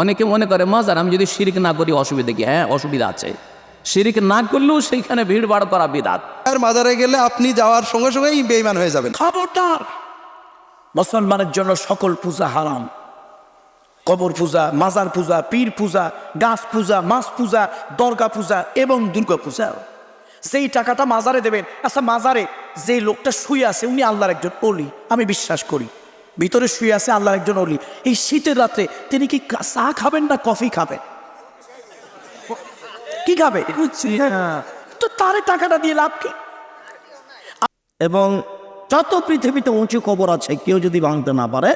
অনেকে মনে করে মজার আমি যদি শিরিক না করি অসুবিধা কি? হ্যাঁ অসুবিধা আছে। শিরিক না করলেও সেইখানে ভিড় বাড় করা বিদাত। আর মাজারে গেলে আপনি যাওয়ার সঙ্গে সঙ্গেই বেইমান হয়ে যাবেন। খবরদার। মুসলমানের জন্য সকল পূজা হারাম। কবর পূজা মাজার পূজা পীর পূজা গাছ পূজা মাছ পূজা দর্গা পূজা এবং দুর্গা পূজা। যেই টাকাটা মাজারে দেবেন আচ্ছা মাজারে যে লোকটা শুয়ে আছে উনি আল্লাহর একজন অলি আমি বিশ্বাস করি। ভিতরে শুয়ে আছে আল্লাহর একজন অলি এই শীতের রাত্রে তিনি কি চা খাবেন না কফি খাবেন? কি খাবে? তো তারে টাকাটা দিয়ে লাভ কি? এবং যত পৃথিবীতে উঁচু কবর আছে কেউ যদি ভাঙতে না পারে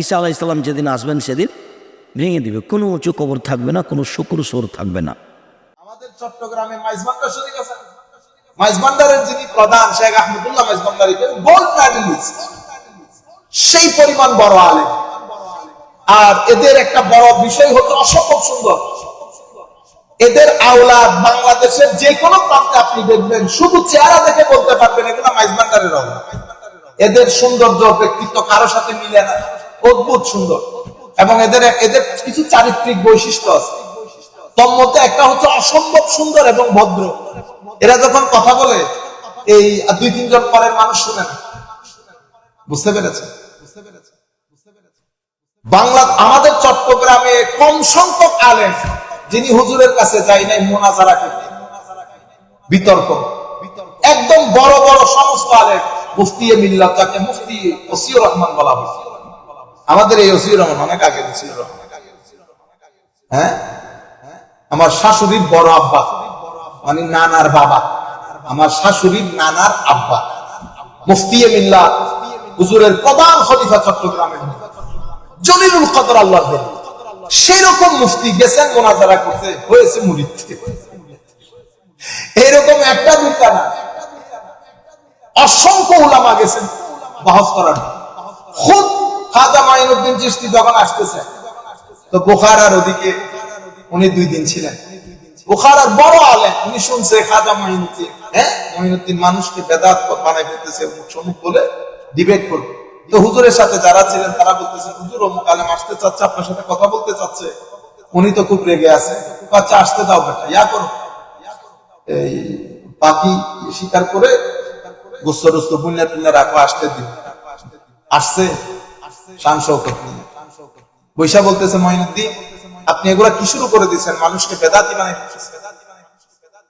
ঈসা আলাহ ইসলাম যেদিন আসবেন সেদিন ভেঙে দিবে। কোনো উঁচু কবর থাকবে না কোনো শুকুর সোর থাকবে না। আমাদের চট্টগ্রামে মাইজবান্ডার শরীফ আছে। মাইজবান্ডারের যিনি প্রধান শেখ আহমদুল্লাহ মাইজবান্ডারি গোল্ড মেডেলিস্ট সেই পরিমাণ বড় আলেম। আর এদের একটা বড় বিষয় হচ্ছে অসম্ভব সুন্দর। এদের আওলাদ বাংলাদেশের যে কোনো প্রান্তে আপনি দেখবেন, শুধু চেহারা দেখে বলতে পারবেন এগুলো মাইজবান্ডারের আওলাদ এদের সৌন্দর্য ব্যক্তিত্ব কারও সাথে মিলে না। অদ্ভুত সুন্দর। এবং এদের এদের কিছু চারিত্রিক বৈশিষ্ট্য আছে। তোর মধ্যে একটা হচ্ছে অসম্ভব সুন্দর এবং ভদ্র। এরা যখন কথা বলে, এই দুই তিনজন পরের মানুষ শুনে না। বুঝতে পেরেছে বাংলা আমাদের চট্টগ্রামে কম সংখ্যক আলেম যিনি হুজুরের কাছে যাই নাই, মোনাজারা করতে বিতর্ক। একদম বড় বড় সমস্ত আলেম, মুফতি মিল্লাত, যাকে মুফতি ওসিউর রহমান বলা হয়। আমাদের এই ওসিউর রহমান অনেক আগে ছিল। হ্যাঁ? আমার শাশুড়ির বড় আব্বা। মানে নানার বাবা। আমার শাশুড়ির নানার আব্বা। মুফতি মিল্লা হুজুরের প্রধান খলিফা চট্টগ্রামের। জলিলুল কদর আল্লাহর দেন সেই রকম মুফতি গেছেন, মোনাজারা করতে। হয়েছে মুরিদতে এইরকম একটা দুইটা না। অসংখ্য উলামা গেছেন, বাহস করার। খুদ খাজা মাইনুদ্দিন চিস্তি যখন আসতেছে, তো বোখারার ওদিকে উনি দুই দিন ছিলেন। বোখারার বড় আলেম, উনি শুনছে খাজা মাইনুদ্দিন। হ্যাঁ? মাইনুদ্দিন মানুষকে বেদাত বানাই ফেলতেছে অমুক বলে ডিবেট করবে। তো হুজুরের সাথে যারা ছিলেন, তারা বলতেছে, হুজুর, অমুক আলেম আসতে চাচ্ছে, আপনার সাথে কথা বলতে চাচ্ছে। উনি তো খুব রেগে আছে আচ্ছা আসতে দাও বেটা, ইয়া করো। এই পাখি শিকার করে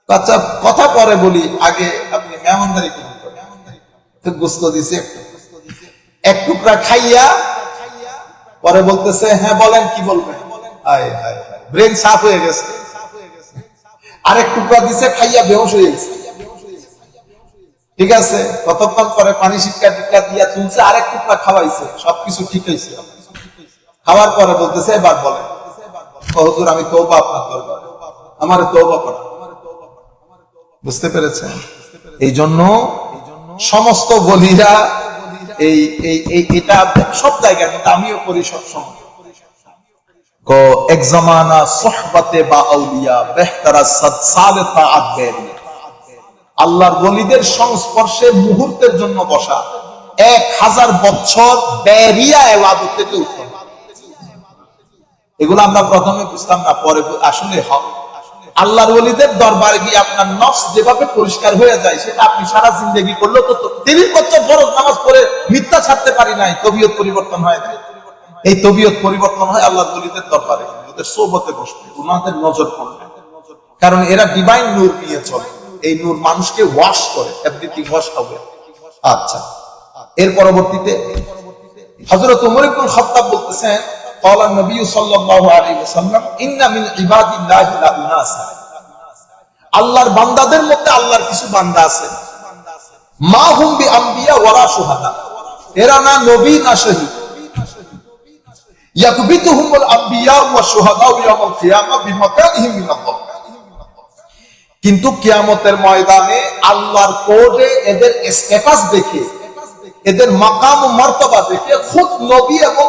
আচ্ছা কথা পরে বলি, আগে আপনি মেহমানদারি করুন। গোস্ত দিছে একটু। এক টুকরা খাইয়া পরে বলতেছে হ্যাঁ বলেন কি বলবেন ব্রেন সাফ হয়ে গেছে। আরেক টুকরা দিছে, খাইয়া বেহস হয়ে গেছে। ঠিক আছে, কতক্ষণ পরে পানি শিক্ষা টিক্কা দিয়া তুলছে, আরেক টুকরা খাওয়াইছে, সবকিছু ঠিক হয়েছে। খাওয়ার পরে বলতেছে, এবার বলেন। ও হুজুর, আমি তৌবা আপনার দরবার। আমার তৌবা করা। বুঝতে পেরেছেন? এই জন্য সমস্ত বলিরা এই এটা সব আমিও করি আল্লাহর বলিদের সংস্পর্শে মুহূর্তের জন্য বসা। এক হাজার বছর ব্যারিয়া থেকে এগুলো আমরা প্রথমে বুঝতাম না, পরে আসলে হক আল্লাহর ওলিদের দরবারে গিয়ে আপনার নফস যেভাবে পরিষ্কার হয়ে যায়, সেটা আপনি সারা জিন্দগি করলেও তো তো- তিরিশ বছর ফরজ নামাজ পড়ে মিথ্যা ছাড়তে পারি নাই, তবিয়ত পরিবর্তন হয় না এই তবিয়ত পরিবর্তন হয় আল্লাহর ওলিদের দরবারে, ওদের সোবতে বসবে ওনাদের নজর পড়বে। কারণ এরা ডিভাইন নূর নিয়ে চলে, এই নূর মানুষকে ওয়াশ করে এভরিথিং ওয়াশ হবে। আচ্ছা এর পরবর্তীতে হযরত ওমর ইবনে খাত্তাব বলতেছেন قال النبي صلى الله عليه وسلم ان من عباد الله لاناس আল্লাহর বান্দাদের মধ্যে আল্লাহর কিছু বান্দা আছে মা হুম বি আম্বিয়া ওয়ালা শুহাদা এরা না নবী না শহীদ ইয়াকবিতুহুমুল আম্বিয়া ওয়া শুহাদা ইয়াউমাল কিয়ামা বিমাকানিহিম মিনাল্লাহ কিন্তু কিয়ামতের ময়দানে আল্লাহর কোর্টে এদের স্ট্যাটাস দেখে এদের মাকাম ও মর্তবা দেখে খুদ নবী এবং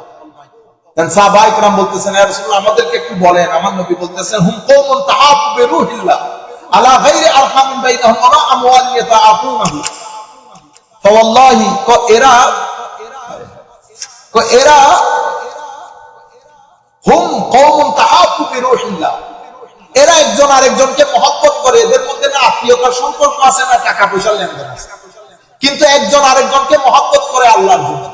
হুম এরা একজন আরেকজনকে মহব্বত করে, এদের মধ্যে না আত্মীয়তার সম্পর্ক আছে, না টাকা পয়সার লেনদেন আছে। কিন্তু একজন আরেকজনকে মহব্বত করে আল্লাহর জন্য।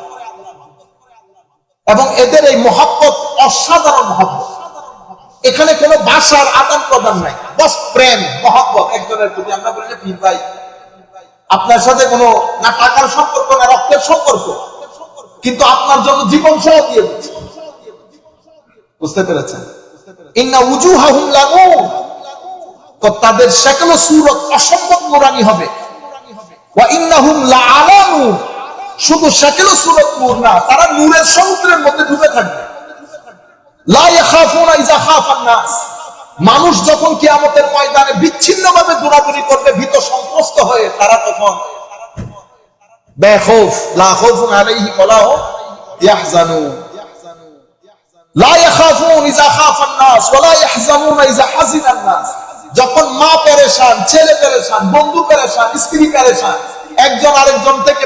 এবং এদের এই মহব্বত অসাধারণ মহব্বত। এখানে কোনো ভাষার আদান প্রদান নাই। বস, প্রেম, মহব্বত একজনের প্রতি আমরা বলি যে ভাই। আপনার সাথে কোনো না টাকার সম্পর্ক, না রক্তের সম্পর্ক। কিন্তু আপনার জন্য জীবন সহ দিয়ে দিচ্ছে। বুঝতে পেরেছেন? ইন্না উজুহাহুম লাগুন তো তাদের সেকল সুরত অসম্ভব নুরানি হবে। ওয়া ইন্নাহুম লাআলা নূর শুধু সেকল সুরত নূর না, তারা নূরের সমুদ্রের মধ্যে ডুবে থাকবে। মানুষ যখন কিয়ামতের ময়দানে বিচ্ছিন্নভাবে দৌড়াদৌড়ি করবে, ভীত সন্ত্রস্ত হয়ে তারা তখন যখন মা পেরেশান, ছেলে পেরেশান, বন্ধু পেরেশান, স্ত্রী পেরেশান, একজন আরেকজন থেকে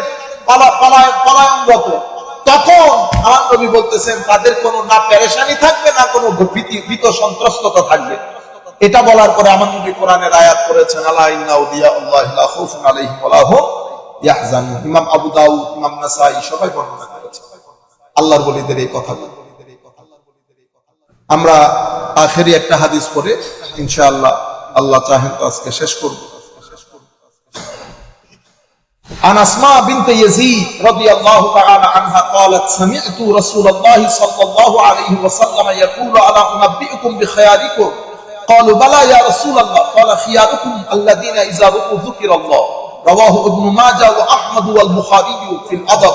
তখন আমার নবী বলতেছেন, তাদের কোনো না থাকবে, না কোনো ভীতি সন্ত্রস্ততা থাকবে। এটা বলার পরে আমার নবী কোরআনের আয়াত করেছেন আল্লাহ আল্লাহর বলিদের এই আমরা আখেরি একটা হাদিস পড়ে, ইনশাআল্লাহ, আল্লাহ চাহেন তো আজকে শেষ করব। عن أسماء بنت يزيد رضي الله تعالى عنها قالت سمعت رسول الله صلى الله عليه وسلم يقول ألا أنبئكم بخياركم قالوا بلى يا رسول الله قال خياركم الذين إذا رؤوا ذكر الله رواه ابن ماجه وأحمد والبخاري في الأدب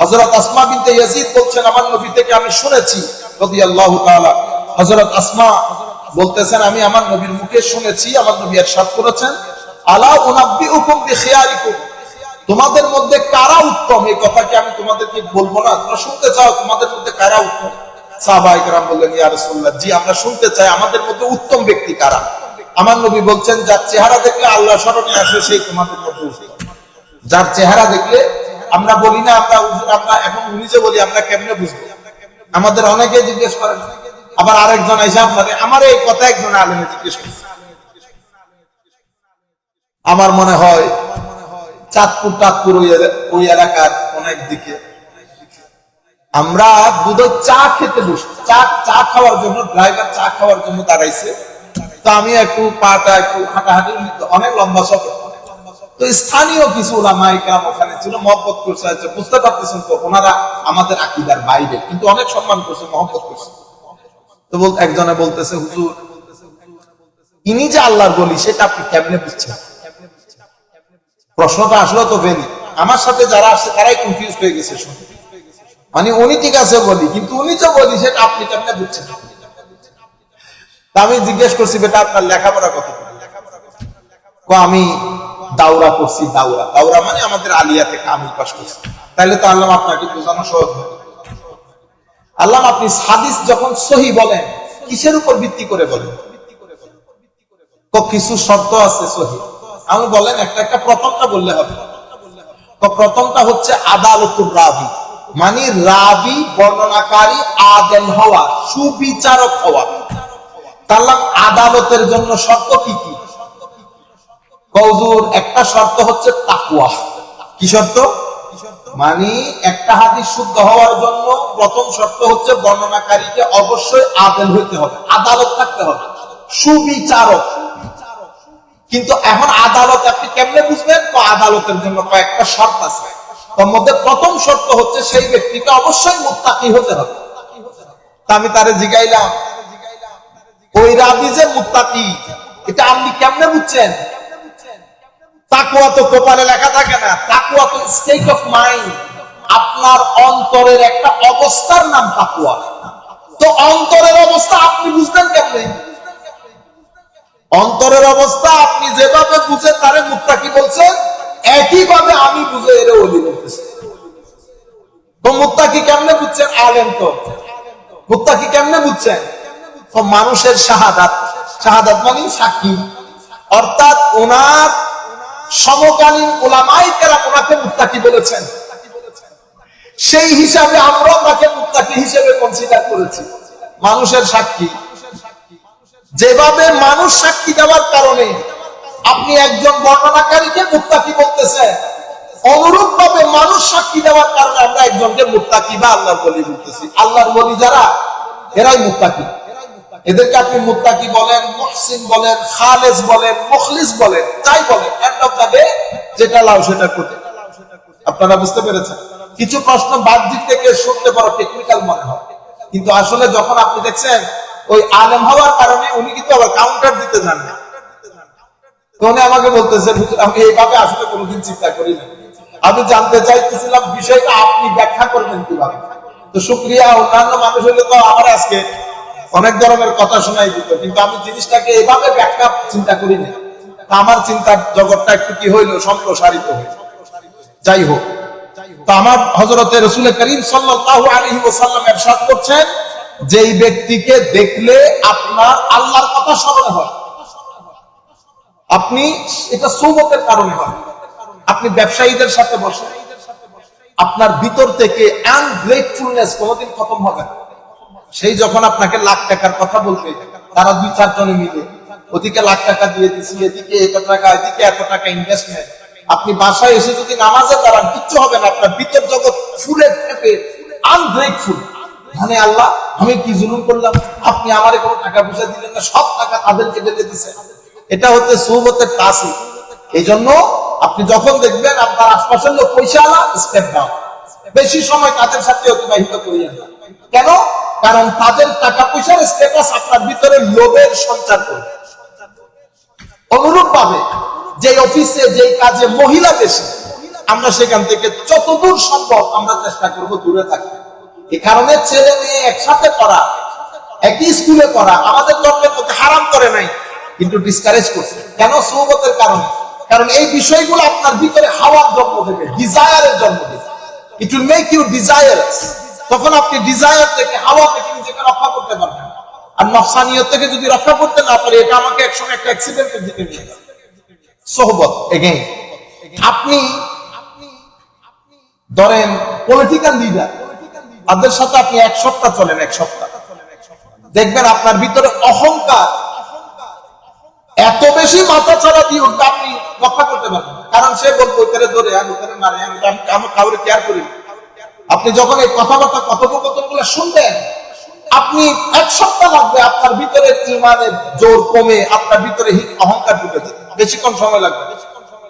হযরত আসমা বিনতে ইয়াজিদ বলছেন আমার নবী থেকে আমি শুনেছি রাদিয়াল্লাহু তাআলা হযরত আসমা বলতেছেন আমি আমার নবীর মুখে শুনেছি আমার নবী ارشاد করেছেন আলা উনাব্বিউকুম বিখিয়ারিকুম তোমাদের মধ্যে কারা উত্তম? এই কথা কি আমি তোমাদেরকে বলব না? তোমরা শুনতে চাও তোমাদের মধ্যে কারা উত্তম? সাহাবায়ে কেরাম বললেন, ইয়া জি, আমরা শুনতে চাই। আমাদের মধ্যে উত্তম ব্যক্তি কারা? আমার নবী বলছেন, যার চেহারা দেখলে আল্লাহ স্মরণে আসে সেই তোমাদের মধ্যে যার চেহারা দেখলে আমরা বলি না, আমরা আমরা এখন উনি যে বলি, আমরা কেমনে বুঝব? আমাদের অনেকে জিজ্ঞেস করেন। আবার আরেকজন এসে আপনাদের আমার এই কথা একজন আলেমে জিজ্ঞেস করছে। আমার মনে হয় চাঁদপুর, টাঁদপুর ওই এলাকার অনেক দিকে। আমরা দুধের চা খেতে বসছি চা চা খাওয়ার জন্য, ড্রাইভার চা খাওয়ার জন্য দাঁড়াইছে। তো আমি একটু পাটা একটু হাঁটাহাঁটি অনেক লম্বা সফর। তো স্থানীয় কিছু ওখানে ছিল, মহব্বত করছে বুঝতে পারতেছেন তো, ওনারা আমাদের আকিদার বাইরে, কিন্তু অনেক সম্মান করছে, মহব্বত করছে। তো বল একজনে বলতেছে, হুজুর, ইনি যে আল্লাহর বলি, সেটা আপনি কেমনে বুঝছেন? প্রশ্নটা আসলো তো ভেলি আমার সাথে যারা আসছে তারাই কনফিউজ হয়ে গেছে মানে উনি ঠিক আছে বলি, কিন্তু উনি যে বলি, সেটা আপনি কেমনে বুঝছেন? আমি জিজ্ঞেস করছি, বেটা, আপনার লেখাপড়া কত? আমি দাওরা করছি দাওরা। দাওরা মানে আমাদের আলিয়াতে কামিল পাস করছি। তাহলে তো আল্লাহ আপনাকে বোঝানো সহজ হবে আল্লাহ আপনি হাদিস যখন সহি বলেন, কিসের উপর ভিত্তি করে বলেন? তো কিছু শব্দ আছে সহি। আমি বলেন, একটা একটা প্রথমটা বললে হবে। তো প্রথমটা হচ্ছে আদালতুর রাবি মানে রাবি বর্ণনাকারী আদেল হওয়া, সুবিচারক হওয়া। তাহলে আদালতের জন্য শর্ত কি কি? কৌজুর একটা শর্ত হচ্ছে তাকুয়া কি শর্ত? মানে একটা হাদিস শুদ্ধ হওয়ার জন্য প্রথম শর্ত হচ্ছে বর্ণনাকারীকে অবশ্যই আদেল হইতে হবে, আদালত থাকতে হবে। সুবিচারক। কিন্তু এখন আদালত, আপনি কেমনে বুঝবেন? আদালতের জন্য কয়েকটা শর্ত আছে। তার মধ্যে প্রথম শর্ত হচ্ছে সেই ব্যক্তিকে অবশ্যই মুত্তাকি হতে হবে। তা আমি তারে জিগাইলাম। ওই রাবি যে মুত্তাকি, এটা আপনি কেমনে বুঝছেন? তাকুয়া তো কপালে লেখা থাকে না। তাকুয়া তো স্টেট অফ মাইন্ড আপনার অন্তরের একটা অবস্থার নাম তাকুয়া তো অন্তরের অবস্থা আপনি বুঝতেন কেমনে? অন্তরের অবস্থা, আপনি যেভাবে বুঝে তারে মুত্তাকি বলছেন একইভাবে আমি বুঝে এরে অলি বলতেছি। মানুষের মানে সাক্ষী। অর্থাৎ ওনার সমকালীন ওলামাই ওনাকে বলেছেন। সেই হিসাবে আমরা তাকে মুত্তাকি হিসেবে কনসিডার করেছি। মানুষের সাক্ষী। যেভাবে মানুষ সাক্ষী দেওয়ার কারণে আপনি একজন বর্ণনাকারীকে মুত্তাকি বলতেছেন অনুরূপ ভাবে মানুষ সাক্ষী দেওয়ার কারণে আমরা একজনকে মুত্তাকি বা আল্লাহর বলি বলতেছি। আল্লাহর বলি যারা, এরাই মুত্তাকি। এদেরকে আপনি মুত্তাকি বলেন, মুহসিন বলেন খালেস বলেন, মুখলিস বলেন, তাই বলেন। এন্ড অফ দ্য যেটা লাও সেটা করতে। আপনারা বুঝতে পেরেছেন? কিছু প্রশ্ন বাহ্যিক থেকে শুনতে বড় টেকনিক্যাল মনে হয়। কিন্তু আসলে যখন আপনি দেখছেন ওই আলেম হওয়ার কারণে উনি কিন্তু আবার কাউন্টার দিতে যান না উনি আমাকে বলতেছে আমি এইভাবে আসলে কোনোদিন চিন্তা করি না আমি জানতে চাইতেছিলাম বিষয়টা আপনি ব্যাখ্যা করবেন কীভাবে। তো সুক্রিয়া অন্যান্য মানুষ হলে তো আমার আজকে অনেক ধরনের কথা শোনাই দিত, কিন্তু আমি জিনিসটাকে এভাবে ব্যাখ্যা চিন্তা করি না আমার চিন্তার জগৎটা একটু কি হইল, সম্প্রসারিত হইল। যাই হোক। তো আমার হজরতের রসুল করিম সাল্লাহ আলহিম সাল্লাম এর সাথ করছেন যেই ব্যক্তিকে দেখলে আপনার আল্লাহর কথা স্মরণ হয়। আপনি এটা সৌবতের কারণে হয়। আপনি ব্যবসায়ীদের সাথে বসেন। আপনার ভিতর থেকে আনগ্রেটফুলনেস কোনোদিন খতম হবে সেই যখন আপনাকে লাখ টাকার কথা বলবে, তারা দুই চারজনে মিলে, ওদিকে লাখ টাকা দিয়ে দিছি, এদিকে এত টাকা, এদিকে এত টাকা ইনভেস্টমেন্ট আপনি বাসায় এসে যদি নামাজে দাঁড়ান, কিচ্ছু হবে না। আপনার ভিতর জগৎ ফুলে ফেপে আনগ্রেটফুল মানে আল্লাহ, আমি কি জুলুম করলাম? আপনি আমারে কোনো টাকা পয়সা দিলেন না, সব টাকা তাদেরকে ঢেলে দিচ্ছেন এটা হচ্ছে সৌবতের তাসি এই জন্য আপনি যখন দেখবেন আপনার আশপাশের লোক পয়সা আলা স্টেপ ডাউন বেশি সময় তাদের সাথে অতিবাহিত করিয়েন না। কেন? কারণ তাদের টাকা পয়সার স্ট্যাটাস আপনার ভিতরে লোভের সঞ্চার করবে। অনুরূপ ভাবে যে অফিসে যে কাজে মহিলা বেশি, আমরা সেখান থেকে যতদূর সম্ভব আমরা চেষ্টা করব দূরে থাকতে। এ কারণে ছেলে মেয়ে একসাথে পড়া, একই স্কুলে পড়া, আমাদের ধর্মের মধ্যে হারাম করে নাই, কিন্তু ডিসকারেজ করছে। কেন? সৌবতের কারণে। কারণ এই বিষয়গুলো আপনার ভিতরে হাওয়ার জন্ম দেবে ডিজায়ারের জন্ম দেবে। It will make you desires তখন আপনি ডিজায়ার থেকে, হাওয়া থেকে নিজেকে রক্ষা করতে পারবেন। আর নফসানিয়ত থেকে যদি রক্ষা করতে না পারি, এটা আমাকে একসময় একটা অ্যাক্সিডেন্টের দিকে নিয়ে যাবে। সোহবত এগেইন আপনি, ধরেন পলিটিক্যাল লিডার তাদের সাথে আপনি এক সপ্তাহ চলেন, এক সপ্তাহ। দেখবেন আপনার ভিতরে অহংকার। এত বেশি মাথা ছাড়া দিয়ে উঠবে, আপনি রক্ষা করতে পারবেন কারণ সে বলব, ওইখানে ধরে আমি ওখানে মারে আমি আমি- আমি কাউরে কেয়ার করি আপনি যখন এই কথাবার্তা কথোপকথনগুলো শুনবেন, আপনি এক সপ্তাহ লাগবে আপনার ভিতরে ইমানের জোর কমে, আপনার ভিতরে অহংকার ঢুকে যেতে বেশিক্ষণ সময় লাগবে।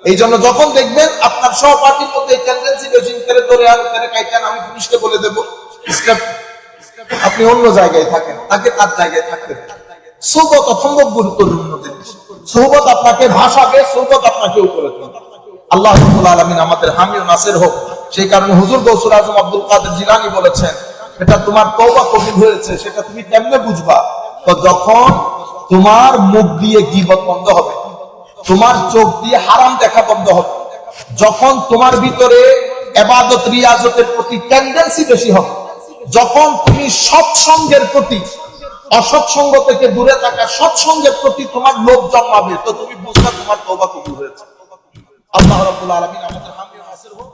এই জন্য যখন দেখবেন আপনার সহপাঠীর মধ্যে টেন্ডেন্সি বেশি ধরে আর করে কাইতেন আমি পুলিশকে বলে দেবো। আপনি অন্য জায়গায় থাকেন, তাকে তার জায়গায় থাকতে। সৌবত অসম্ভব গুরুত্বপূর্ণ জিনিস। সৌবত আপনাকে ভাসাবে সৌবত আপনাকে উপরে আল্লাহ রাব্বুল আলামিন আমাদের হামি ও নাসির হোক, সেই কারণে হুজুর গৌসুল আজম আব্দুল কাদের জিলানি বলেছেন, এটা তোমার তওবা কবুল হয়েছে, সেটা তুমি কেমনে বুঝবা? তো যখন তোমার মুখ দিয়ে গীবত বন্ধ হবে, তোমার চোখ দিয়ে হারাম দেখা বন্ধ হবে, যখন তোমার ভিতরে এবাদত, রিয়াজতের প্রতি টেন্ডেন্সি বেশি হবে যখন তুমি সৎসঙ্গের প্রতি, অসৎসঙ্গ থেকে দূরে থাকা সৎসঙ্গের প্রতি তোমার লোভ জন্মাবে, তো তুমি বুঝবা তোমার তওবা কবুল হয়েছে। আল্লাহ রাব্বুল আলামিন আমাদের